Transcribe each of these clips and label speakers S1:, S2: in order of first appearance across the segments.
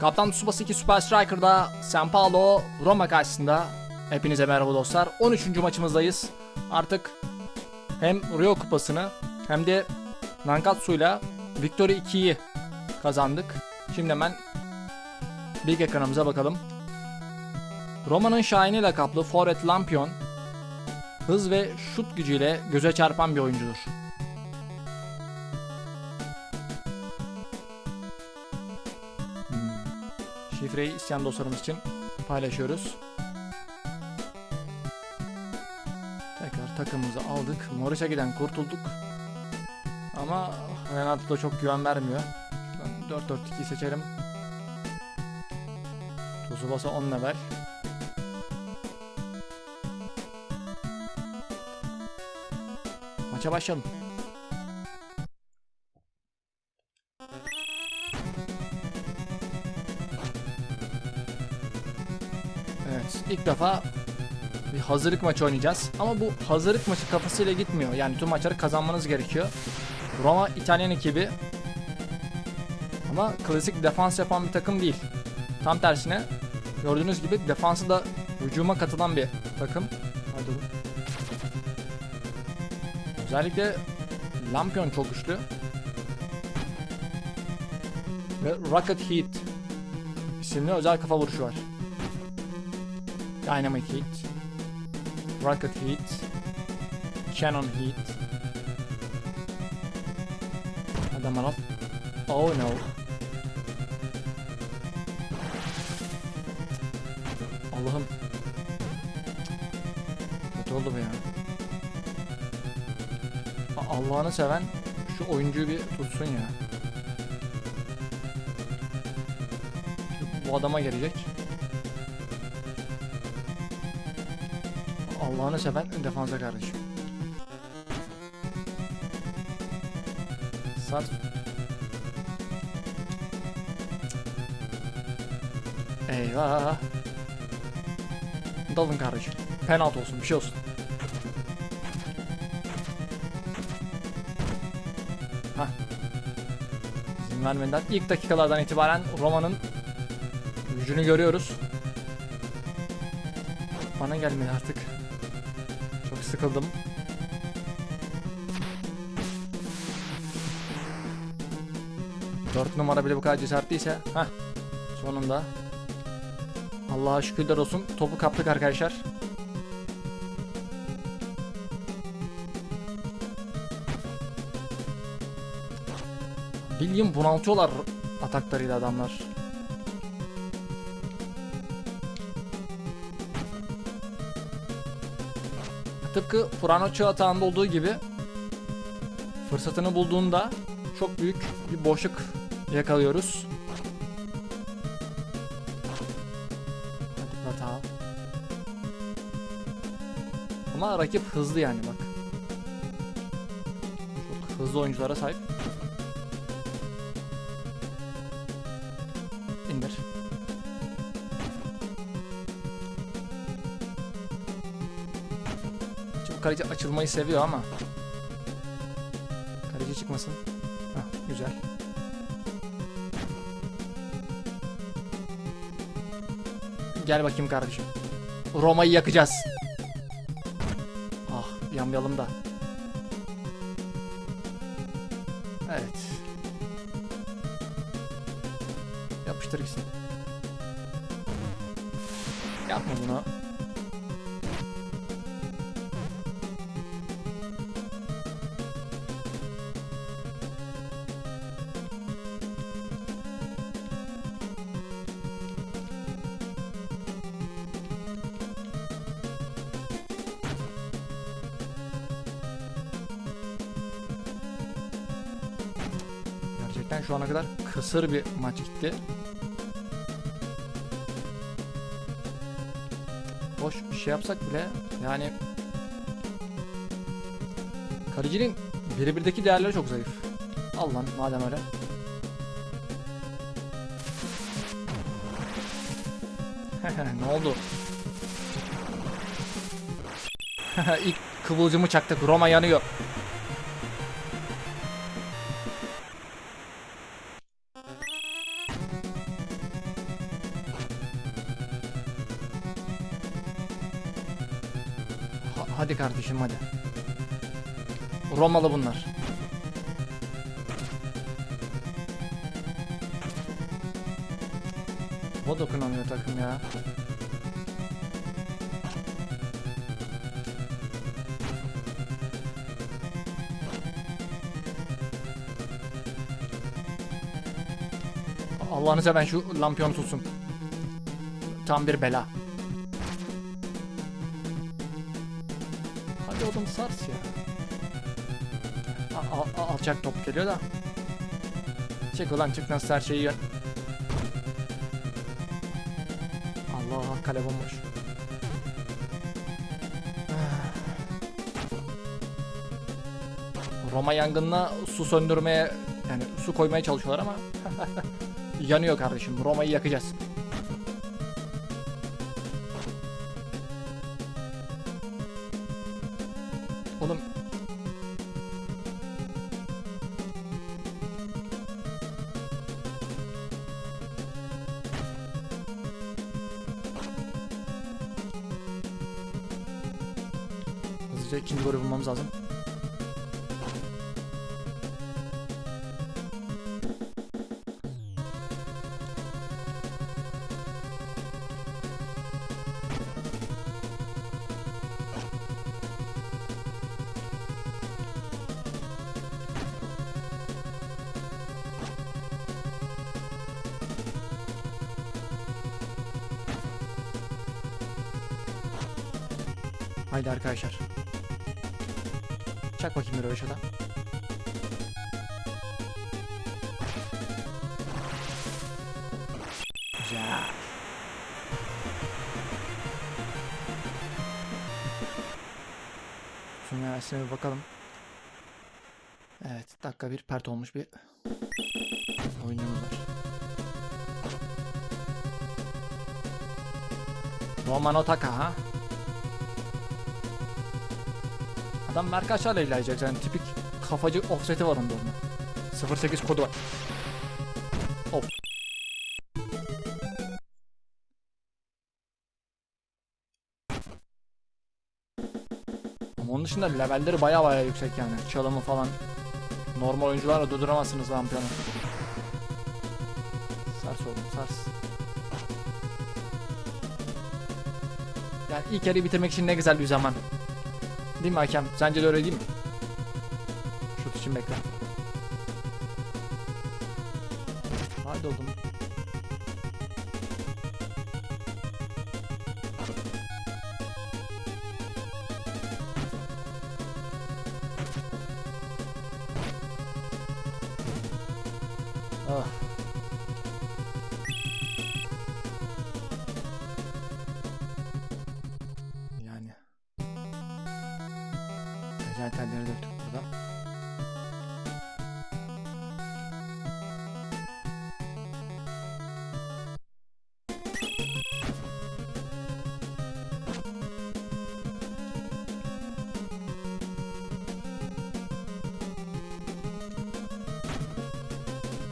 S1: Kaptan Tsubasa 2 Super Striker'da San Paulo Roma karşısında hepinize merhaba dostlar. 13. maçımızdayız. Artık hem Rio Kupası'nı hem de Nankatsu'yla Victory 2'yi kazandık. Şimdi hemen Big ekranımıza bakalım. Roma'nın şahini lakaplı Forvet Lampion hız ve şut gücüyle göze çarpan bir oyuncudur. Şifreyi isteyen dostlarımız için paylaşıyoruz. Tekrar takımımızı aldık. Giden kurtulduk. Ama Renato da çok güven vermiyor. Ben 4-4-2'yi seçerim. Tsubasa 10 level. Maça başlayalım. İlk defa bir hazırlık maçı oynayacağız. Ama bu hazırlık maçı kafasıyla gitmiyor. Yani tüm maçları kazanmanız gerekiyor. Roma İtalyan ekibi. Ama klasik defans yapan bir takım değil. Tam tersine gördüğünüz gibi defansı da hücuma katılan bir takım. Hadi oğlum. Özellikle Lampion çok güçlü. Ve Rocket Heat isimli özel kafa vuruşu var. Dynamite Heat, Rocket Heat, Cannon Heat. Hadi Amaral. Oh no. Allah'ım. Kötü oldu bu ya. Allah'ını seven şu oyuncuyu bir tutsun ya. Bu adama gelecek. Allah'ını seven defansa kardeşim. Sar. Eyvah. Dalın kardeşim. Penaltı olsun, bir şey olsun. Hah. İzin vermeden ilk dakikalardan itibaren Roma'nın gücünü görüyoruz. Bana gelmedi artık. Sıkıldım. Dört numara bile bu kadar cesaretliyse. Heh. Sonunda. Allah'a şükürler olsun. Topu kaptık arkadaşlar. Bildiğin bunaltıyorlar ataklarıyla adamlar. Tıpkı Furano Çağ atağında olduğu gibi fırsatını bulduğunda çok büyük bir boşluk yakalıyoruz. Hadi hata. Ama rakip hızlı yani bak. Çok hızlı oyunculara sahip. İndir. Kaleci açılmayı seviyor ama. Kaleci çıkmasın. Hah, güzel. Gel bakayım kardeşim. Roma'yı yakacağız. Ah yanmayalım da. Evet. Yapıştır gitsin. Yapma bunu. Kısır bir maç gitti. Hoş bir şey yapsak bile yani kalecinin birebirdeki değerleri çok zayıf. Al lan madem öyle. ne oldu? İlk kıvılcımı çaktık. Roma yanıyor. Hadi kardeşim hadi. Romalı bunlar. O dokunamıyor takım ya. Allah'ını seven şu lampiyon tutsun. Tam bir bela. Sars ya. Al- al- alçak top geliyor da. Çık ulan çık nasıl her şeyi yön. Allah kale bomboş. Roma yangınına su söndürmeye yani su koymaya çalışıyorlar ama yanıyor kardeşim. Roma'yı yakacağız. Hızlıca ikinci golü bulmamız lazım. Haydi arkadaşlar. Çak bakayım bir röveşata. Güzel. Şuna versene bir bakalım. Evet dakika bir pert olmuş bir oyuncumuz var. Roman Otaka ha? Adam Merk aşağıyla ilerleyecek yani tipik kafacı offset'i var onda onun. 08 kodu var. Of. Ama onun dışında levelleri baya baya yüksek yani. Çalımı falan. Normal oyuncularla durduramazsınız vampiyonu. Sars oğlum sars. Yani ilk yarıyı bitirmek için ne güzel bir zaman. Değil mi hakem? Sence de öyle değil mi? Şut için bekle. Hadi oğlum.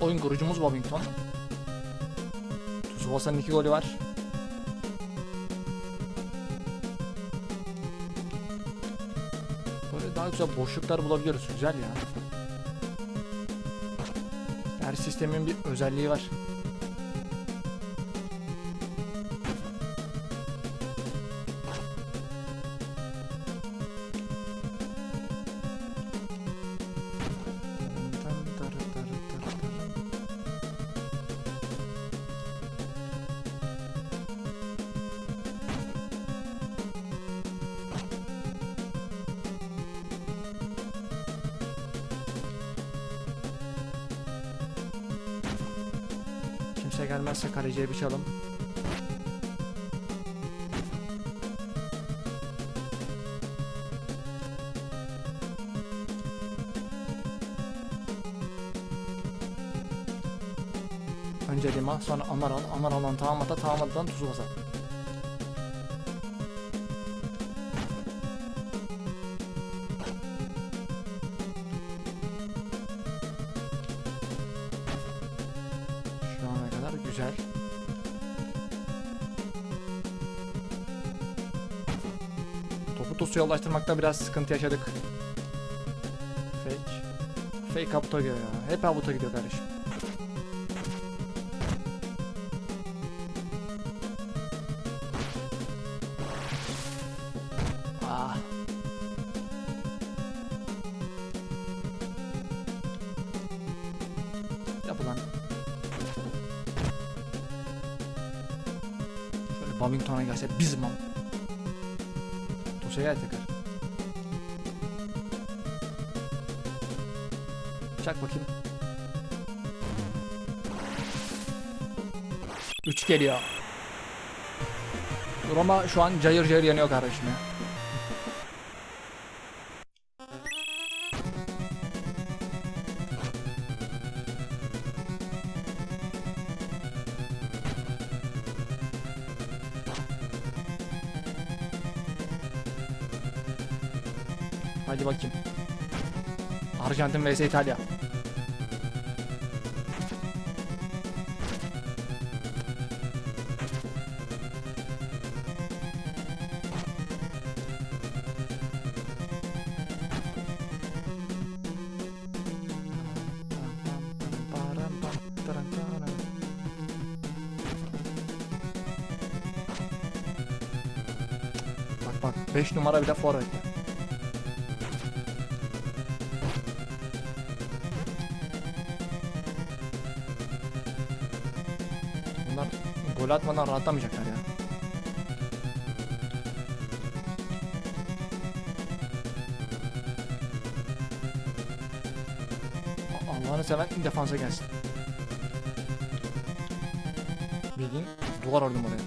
S1: Oyun kurucumuz Bobington. Tsubasa'nın iki golü var. Böyle daha güzel boşluklar bulabiliyoruz. Güzel ya. Her sistemin bir özelliği var. Gelmezse kaleciye bir çalım. Önce Lima, sonra Amaral, Amaral'dan Tamamata, Tamamata'dan Tsubasa. Topu Aptos'u yollaştırmakta biraz sıkıntı yaşadık. Fake. Fake Apto gidiyor ya. Hep Apto gidiyor kardeşim. Ah. Yap ulan. Şöyle Babington'a gelse bizim am. Gel tekrar. Çak bakayım. 3 geliyor. Roma şu an cayır cayır yanıyor kardeşim ya. Arjantin vs İtalya. Bak bak 5 numara bile forvette. Gol atmadan rahatlamayacaklar ya. Allah'ını seven defansa gelsin. Bildiğin duvar ördüm oraya.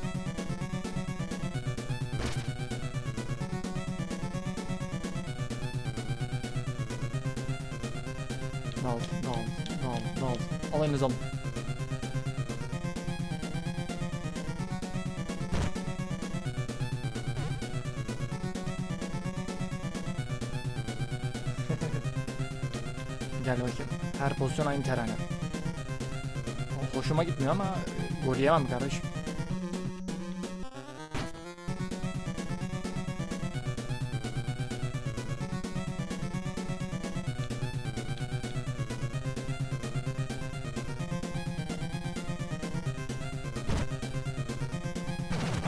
S1: Dal, dal, dal, dal. Alayınızı alın. Gel bakayım. Her pozisyon aynı terane. Hoşuma gitmiyor ama e, gol yemem kardeşim.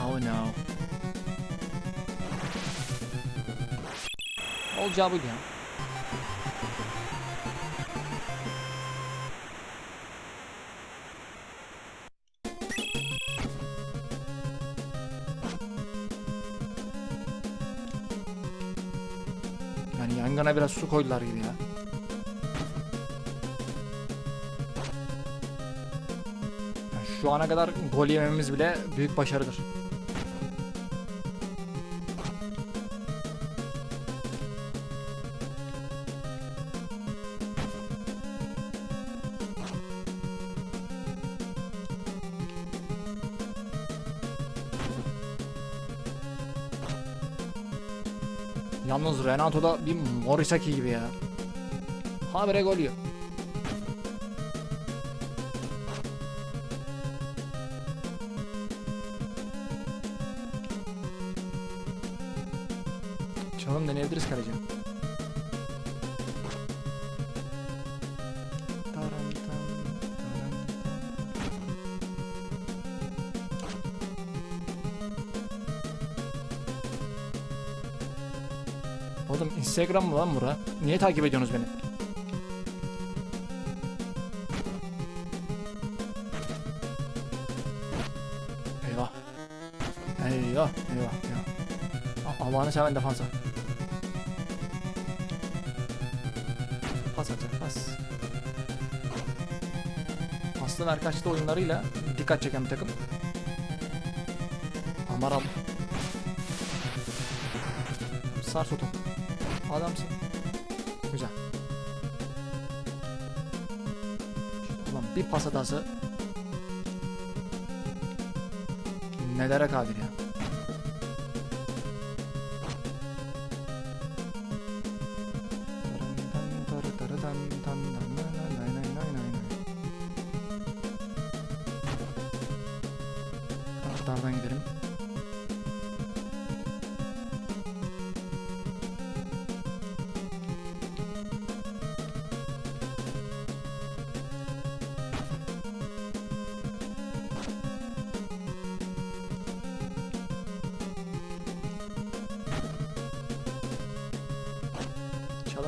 S1: Oh no. Olacağı buydu ya. Yangına biraz su koydular gibi ya. Şu ana kadar gol yememiz bile büyük başarıdır. Yalnız Renato da bir Morisaki gibi ya. Habire gol yiyor. Oğlum Instagram mı lan bura? Niye takip ediyorsunuz beni? Eyvah. Eyvah, eyvah, eyvah. Allah'ını seven defansa. Pas atacak, pas. Aslı Merkaçlı oyunlarıyla dikkat çeken bir takım. Amaral. Sars o topu. Adamsın. Güzel. Ulan bir pas hatası. Nelere kadir ya.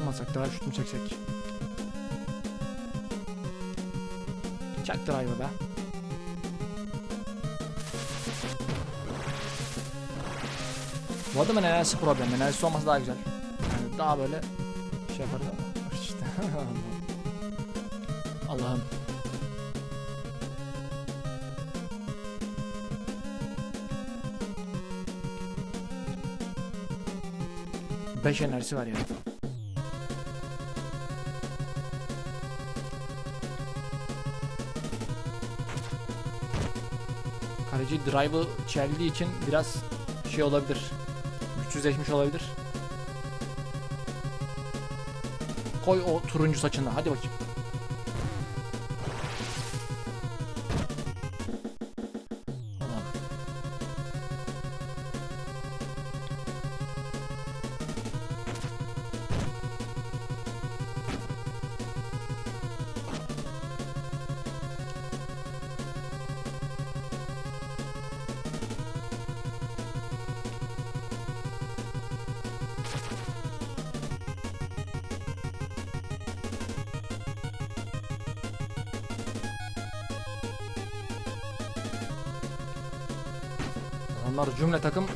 S1: Çalamasak daha şut mu çeksek? Çak drive'ı be. Bu adamın enerjisi problem. Enerjisi olması daha güzel. Yani daha böyle şey yapar da. İşte. Allah'ım. Beş enerjisi var ya. Kaleci drive'ı çeldiği için biraz şey olabilir. Güçsüzleşmiş olabilir. Koy o turuncu saçını. Hadi bakayım. Onlar cümle takım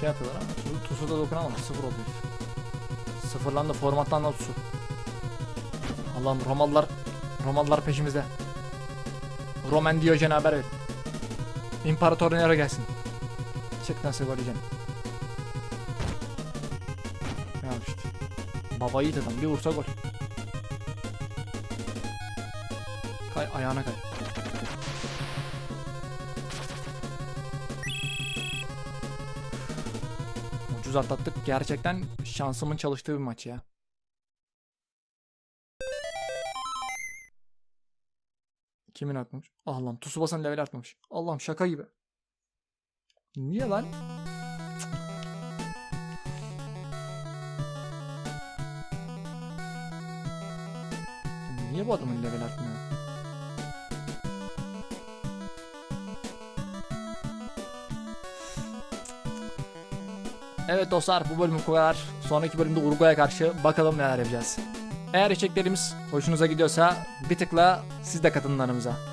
S1: şey yapıyorlar ama tu- Tusu da dokunamadı. Sıfır oldu. Sıfırlandı formattan da Tusu. Allah'ım Romalılar Romalılar peşimizde. Roman Diyojen'e haber ver. İmparator Nero gelsin. Çık nasıl gol yiyeceksin. Ya işte. Baba yiğit adam bir vursa gol. Kay ayağına kay. Ucuz atlattık. Gerçekten şansımın çalıştığı bir maç ya. Kimin atmamış? Ah lan Tsubasa'nın level artmamış. Allah'ım şaka gibi. Niye lan? Niye bu adamın level artmıyor? Evet dostlar bu bölüm bu kadar. Sonraki bölümde Uruguay'a karşı bakalım neler yapacağız. Eğer içeriklerimiz hoşunuza gidiyorsa bir tıkla siz de katılın aramıza.